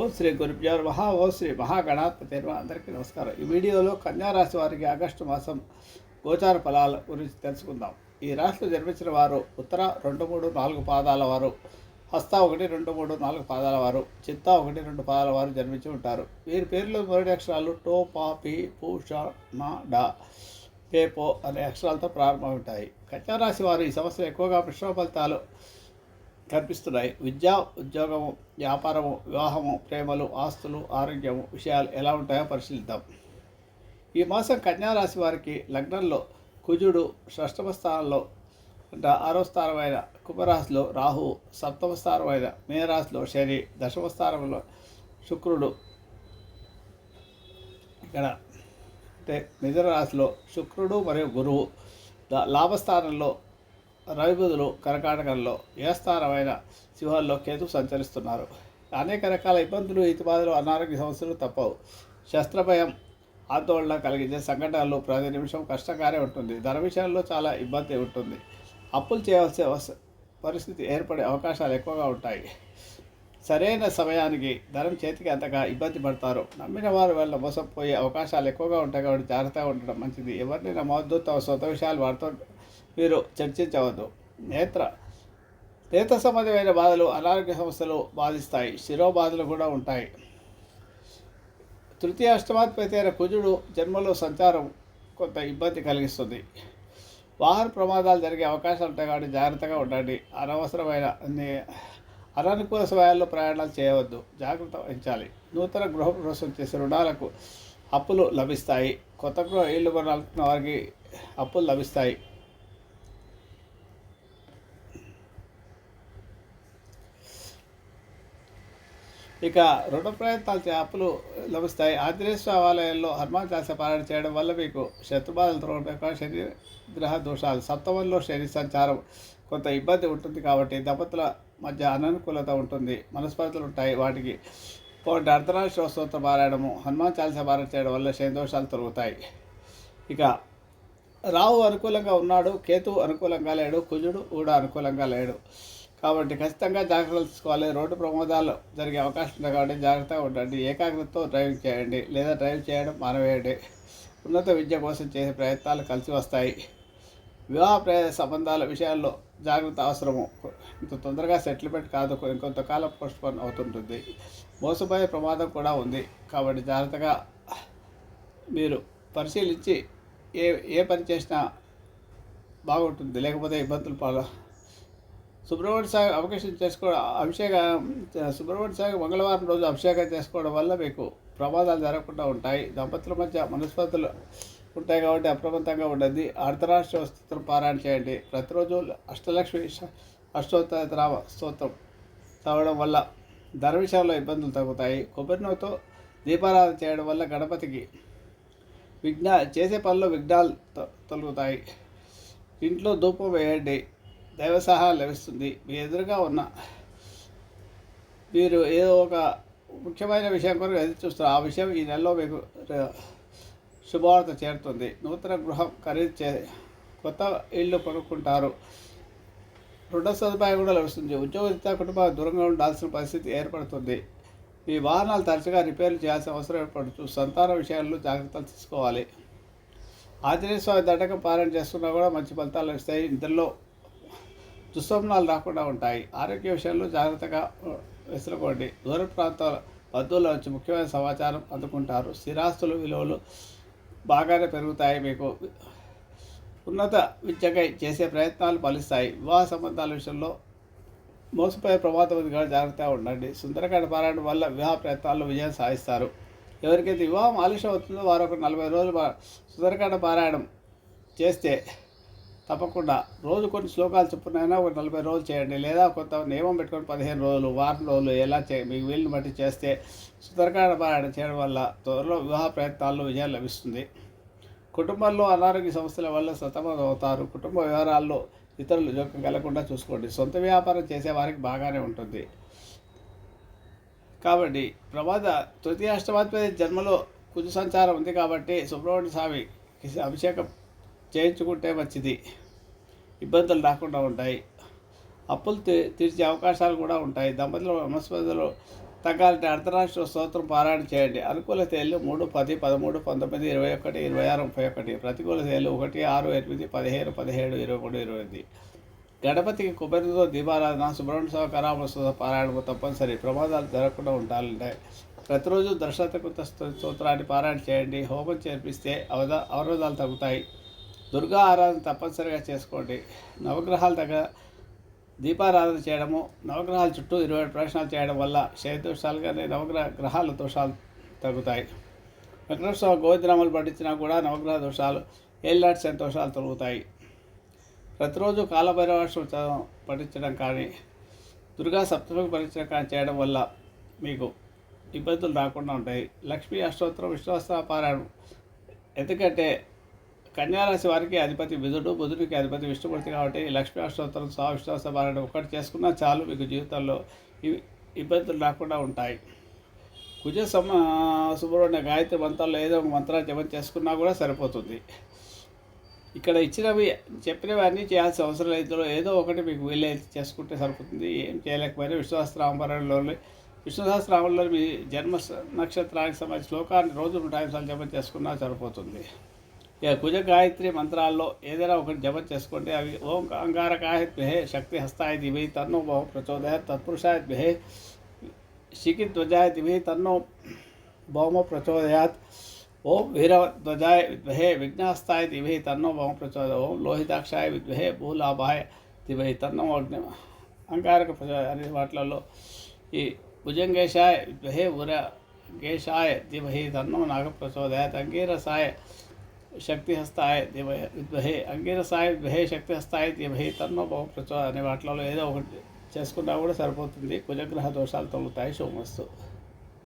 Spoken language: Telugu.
ఓం శ్రీ గురుభ్యో మహా ఓం శ్రీ మహాగణాధిపతి నమః. అందరికీ నమస్కారం. ఈ వీడియోలో కన్యారాశి వారికి ఆగస్టు మాసం గోచార ఫలాల గురించి తెలుసుకుందాం. ఈ రాశిలో జన్మించిన వారు ఉత్తర రెండు మూడు నాలుగు పాదాల వారు హస్త ఒకటి రెండు మూడు నాలుగు పాదాల వారు చిత్త ఒకటి రెండు పాదాల వారు జన్మించి ఉంటారు. వీరి పేర్లో మొదటి అక్షరాలు టో పా పి పూ నా డా పేపో అనే అక్షరాలతో ప్రారంభమవుతాయి కన్యారాశి వారు ఈ సంవత్సరం ఎక్కువగా మిశ్రమ ఫలితాలు కనిపిస్తున్నాయి. విద్య ఉద్యోగము వ్యాపారము వివాహము ప్రేమలు ఆస్తులు ఆరోగ్యము విషయాలు ఎలా ఉంటాయో పరిశీలిద్దాం. ఈ మాసం కన్యారాశి వారికి లగ్నంలో కుజుడు షష్టమ స్థానంలో ఆరో స్థానమైన కుంభరాశిలో రాహు సప్తమ స్థానమైన మీనరాశిలో శని దశమ స్థానంలో శుక్రుడు ఇక్కడ అంటే మిథున రాశిలో శుక్రుడు మరియు గురువు లాభస్థానంలో రవిబుధులు కర్కాటకంలో ఏస్థానమైన శివాల్లో కేతు సంచరిస్తున్నారు. అనేక రకాల ఇబ్బందులు ఇతిబాధలు అనారోగ్య సమస్యలు తప్పవు. శస్త్రభయం ఆందోళన కలిగించే సంఘటనలు ప్రతి నిమిషం కష్టంగానే ఉంటుంది. ధన విషయంలో చాలా ఇబ్బంది ఉంటుంది. అప్పులు చేయవలసిన పరిస్థితి ఏర్పడే అవకాశాలు ఎక్కువగా ఉంటాయి. సరైన సమయానికి ధనం చేతికి అంతగా ఇబ్బంది పడతారు. నమ్మిన వారు వల్ల మోసపోయే అవకాశాలు ఎక్కువగా ఉంటాయి కాబట్టి జాగ్రత్తగా ఉండడం మంచిది. ఎవరిని నమ్మవద్దు తమ సొంత విషయాలు వారితో మీరు చర్చించవద్దు. నేత్ర నేత్ర సంబంధమైన బాధలు అనారోగ్య సమస్యలు బాధిస్తాయి. శిరోబాధలు కూడా ఉంటాయి. తృతీయ అష్టమాధిపతి అయిన కుజుడు జన్మలో సంచారం కొంత ఇబ్బంది కలిగిస్తుంది. వాహన ప్రమాదాలు జరిగే అవకాశాలు ఉంటాయి కాబట్టి జాగ్రత్తగా ఉండండి. అనవసరమైన అననుకూల సమయాల్లో ప్రయాణాలు చేయవద్దు. జాగ్రత్త వహించాలి. నూతన గృహ ప్రవేశం చేసే రుణాలకు అప్పులు లభిస్తాయి. కొత్త గృహ ఇల్లు కొనాలనుకున్న వారికి అప్పులు లభిస్తాయి. ఇక రుణ ప్రయత్నాలు చే అప్పులు లభిస్తాయి. ఆంజనేయ ఆలయంలో హనుమాన్ చాలీస పారాయణ చేయడం వల్ల మీకు శత్రుబాధలు తొలగడం శని గ్రహ దోషాలు సప్తమంలో శని సంచారం కొంత ఇబ్బంది ఉంటుంది కాబట్టి దంపతుల మధ్య అననుకూలత ఉంటుంది. మనస్పర్ధలు ఉంటాయి వాటికి. పోటీ అర్ధరాష్ట్ర స్తోత్ర పారాయణము హనుమాన్ చాలీస పారాయణ చేయడం వల్ల శని దోషాలు తొలగుతాయి. ఇక రావు అనుకూలంగా ఉన్నాడు కేతు అనుకూలంగా లేడు కుజుడు కూడా అనుకూలంగా లేడు. కాబట్టి ఖచ్చితంగా జాగ్రత్తలు తీసుకోవాలి. రోడ్డు ప్రమాదాలు జరిగే అవకాశం ఉంది కాబట్టి జాగ్రత్తగా ఉండండి. ఏకాగ్రతతో డ్రైవింగ్ చేయండి లేదా డ్రైవ్ చేయడం మానవేయండి. ఉన్నత విద్య కోసం చేసే ప్రయత్నాలు కలిసి వస్తాయి. వివాహ సంబంధాల విషయాల్లో జాగ్రత్త అవసరము. ఇంత తొందరగా సెటిల్మెంట్ కాదు. ఇంకొంతకాలం పోస్ట్పోన్ అవుతుంటుంది. మోసపోయే ప్రమాదం కూడా ఉంది. కాబట్టి జాగ్రత్తగా మీరు పరిశీలించి ఏ ఏ పని చేసినా బాగుంటుంది. లేకపోతే ఇబ్బందులు పాల సుబ్రహ్మణ్య స్వామి అభిషేకం చేసుకోవడం అభిషేక సుబ్రహ్మణ్య స్వామి మంగళవారం రోజు అభిషేకం చేసుకోవడం వల్ల మీకు ప్రమాదాలు జరగకుండా ఉంటాయి. దంపతుల మధ్య మనస్పతులు ఉంటాయి కాబట్టి అప్రమత్తంగా ఉండద్ది అర్ధరాష్ట్ర స్తోత్రం పారాయణ చేయండి. ప్రతిరోజు అష్టలక్ష్మి శ- అష్టోత్తర స్తోత్రం చదవడం వల్ల ధర విషయంలో ఇబ్బందులు తగ్గుతాయి. కొబ్బరి దీపారాధన చేయడం వల్ల గణపతికి విఘ్న చేసే పనిలో విఘ్నాలు తొలగుతాయి. ఇంట్లో ధూపం వేయండి. దైవ సహాయం లభిస్తుంది. మీ ఎదురుగా ఉన్న మీరు ఏదో ఒక ముఖ్యమైన విషయం కొరకు ఎదురు చూస్తారు ఆ విషయం ఈ నెలలో మీకు శుభవార్త చేరుతుంది. నూతన గృహం ఖరీదు చే కొత్త ఇల్లు కొనుక్కుంటారు. రుణ సదుపాయం కూడా లభిస్తుంది. ఉద్యోగరీత్యా కుటుంబం దూరంగా ఉండాల్సిన పరిస్థితి ఏర్పడుతుంది. మీ వాహనాలు తరచుగా రిపేర్లు చేయాల్సిన అవసరం ఏర్పడుతూ సంతాన విషయాల్లో జాగ్రత్తలు తీసుకోవాలి. ఆంజనేయ స్వామి దండకం పారాయణ చేసుకున్నా కూడా మంచి ఫలితాలు లభిస్తాయి. ఇందులో దుస్వప్నాలు రాకుండా ఉంటాయి. ఆరోగ్య విషయంలో జాగ్రత్తగా ఆ, దూర ప్రాంతాల బంధువుల నుంచి ముఖ్యమైన సమాచారం అందుకుంటారు. స్థిరాస్తుల విలువలు బాగానే పెరుగుతాయి మీకు. ఉన్నత విద్యకై చేసే ప్రయత్నాలు ఫలిస్తాయి. వివాహ సంబంధాల విషయంలో మోసపోయే ప్రమాదం ఉంది కాబట్టి జాగ్రత్తగా ఉండండి. సుందరకాండ పారాయణ వల్ల వివాహ ప్రయత్నాల్లో విజయం సాధిస్తారు. ఎవరికైతే వివాహం ఆలస్యం అవుతుందో వారు ఒక నలభై రోజులు సుందరకాండ పారాయణం చేస్తే తప్పకుండా. రోజు కొన్ని శ్లోకాలు చెప్పునైనా ఒక నలభై రోజులు చేయండి. లేదా కొంత నియమం పెట్టుకొని పదిహేను రోజులు వారం రోజులు ఎలా చే మీకు వీలుని బట్టి చేస్తే సుందరకాండ పారాయణ చేయడం వల్ల త్వరలో వివాహ ప్రయత్నాల్లో విజయం లభిస్తుంది. కుటుంబంలో అనారోగ్య సమస్యల వల్ల సతమతం అవుతారు కుటుంబ వ్యవహారాల్లో ఇతరులు జోక్యం కలగకుండా చూసుకోండి. సొంత వ్యాపారం చేసే వారికి బాగానే ఉంటుంది. కాబట్టి ప్రమాద తృతీయ అష్టమాధిపతి జన్మలో కుజు సంచారం ఉంది కాబట్టి సుబ్రహ్మణ్య స్వామికి అభిషేకం చేయించుకుంటే మంచిది. ఇబ్బందులు రాకుండా ఉంటాయి. అప్పులు తీ తీర్చే అవకాశాలు కూడా ఉంటాయి. దంపతుల మనస్పర్ధలు తగ్గాలంటే అర్ధరాష్ట్ర స్తోత్రం పారాయణ చేయండి. అనుకూల తేళ్ళు మూడు పది పదమూడు పంతొమ్మిది ఇరవై ఒకటి ఇరవై ఆరు ముప్పై ఒకటి. ప్రతికూల తేళ్ళు ఒకటి ఆరు ఎనిమిది పదిహేను పదిహేడు ఇరవై మూడు ఇరవై ఎనిమిది. గణపతికి కుబేరుతో దీపారాధన సుబ్రహ్మణ్య స్వామి కరామస్తుత పారాయణము తప్పనిసరి. ప్రమాదాలు జరగకుండా ఉండాలంటే ప్రతిరోజు దర్శనకృత స్తోత్రాన్ని పారాయణ చేయండి. హోమం చేర్పిస్తే అవద అవరోధాలు తగ్గుతాయి. దుర్గా ఆరాధన తప్పనిసరిగా చేసుకోండి. నవగ్రహాల దగ్గర దీపారాధన చేయడము నవగ్రహాల చుట్టూ ఇరవై ఏడు ప్రదక్షిణాలు చేయడం వల్ల శైదోషాలు కానీ నవగ్రహ గ్రహాల దోషాలు తగ్గుతాయి. వెంకటేశ్వర గోవిందనామాలు పఠించినా కూడా నవగ్రహ దోషాలు ఏళ్ళనాటి సంతోషాలు తొలుగుతాయి. ప్రతిరోజు కాలభైరవాసం చదవ- పఠించడం కానీ దుర్గా సప్తమికి పఠించడం కానీ చేయడం వల్ల మీకు ఇబ్బందులు రాకుండా ఉంటాయి. లక్ష్మీ అష్టోత్తరం విశ్వాస పారాయణం. ఎందుకంటే కన్యారాశి వారికి అధిపతి బుధుడు బుధుడికి అధిపతి విష్ణుమూర్తి కాబట్టి లక్ష్మీ అష్టోత్తరం స్వా విశ్వాస పారాయణం ఒకటి చేసుకున్నా చాలు మీకు జీవితంలో ఇబ్బందులు రాకుండా ఉంటాయి. కుజ సమ సుబ్రహ్మణ్య గాయత్రి మంత్రాలు ఏదో ఒక జపం చేసుకున్నా కూడా సరిపోతుంది. ఇక్కడ ఇచ్చినవి చెప్పినవి అన్నీ చేయాల్సిన అవసరం లేదు. ఏదో ఒకటి మీకు వీలైతే చేసుకుంటే సరిపోతుంది. ఏం చేయలేకపోయినా విశ్వాసరామపరంలో విష్ణుసహస్రామంలో మీ జన్మ నక్షత్రానికి సంబంధించిన శ్లోకాన్ని రోజు టైం సార్లు జపం చేసుకున్నా సరిపోతుంది. ఇక కుజ గాయత్రి మంత్రాల్లో ఏదైనా ఒకటి జపం చేసుకోండి అవి ఓం అంగారకాయ ద్విహే శక్తి హస్తాయ దివి తన్నో బహు ప్రచోదయ తత్పురుషాయ ద్విహే శిఖిధ్వజాయ దివి తన్నో భౌమ ప్రచోదయాత్ ఓం వీరధ్వజాయ విద్మహే విఘ్నాస్తాయ దివహి తన్నో భౌమ ప్రచోదయ ఓం లోహితాక్షాయ విద్మహే భూలాభాయ దివహి తన్నో అగ్ని అంగారక ప్రచోదయ అనే వాటిలలో ఈ భుజంగేశాయ విద్మహే ఉరగేశాయ దివహి తన్నో నాగ ప్రచోదయాత్ అంగీరసాయ శక్తిహస్తాయ దివహే విద్మహే అంగీరసాయ విద్మహే శక్తిహస్తాయ దివహి తన్నో ప్రచో అనే వాటిలలో ఏదో ఒకటి చేసుకున్నా కూడా సరిపోతుంది కుజగ్రహ దోషాలు తొలుగుతాయి సోమస్తు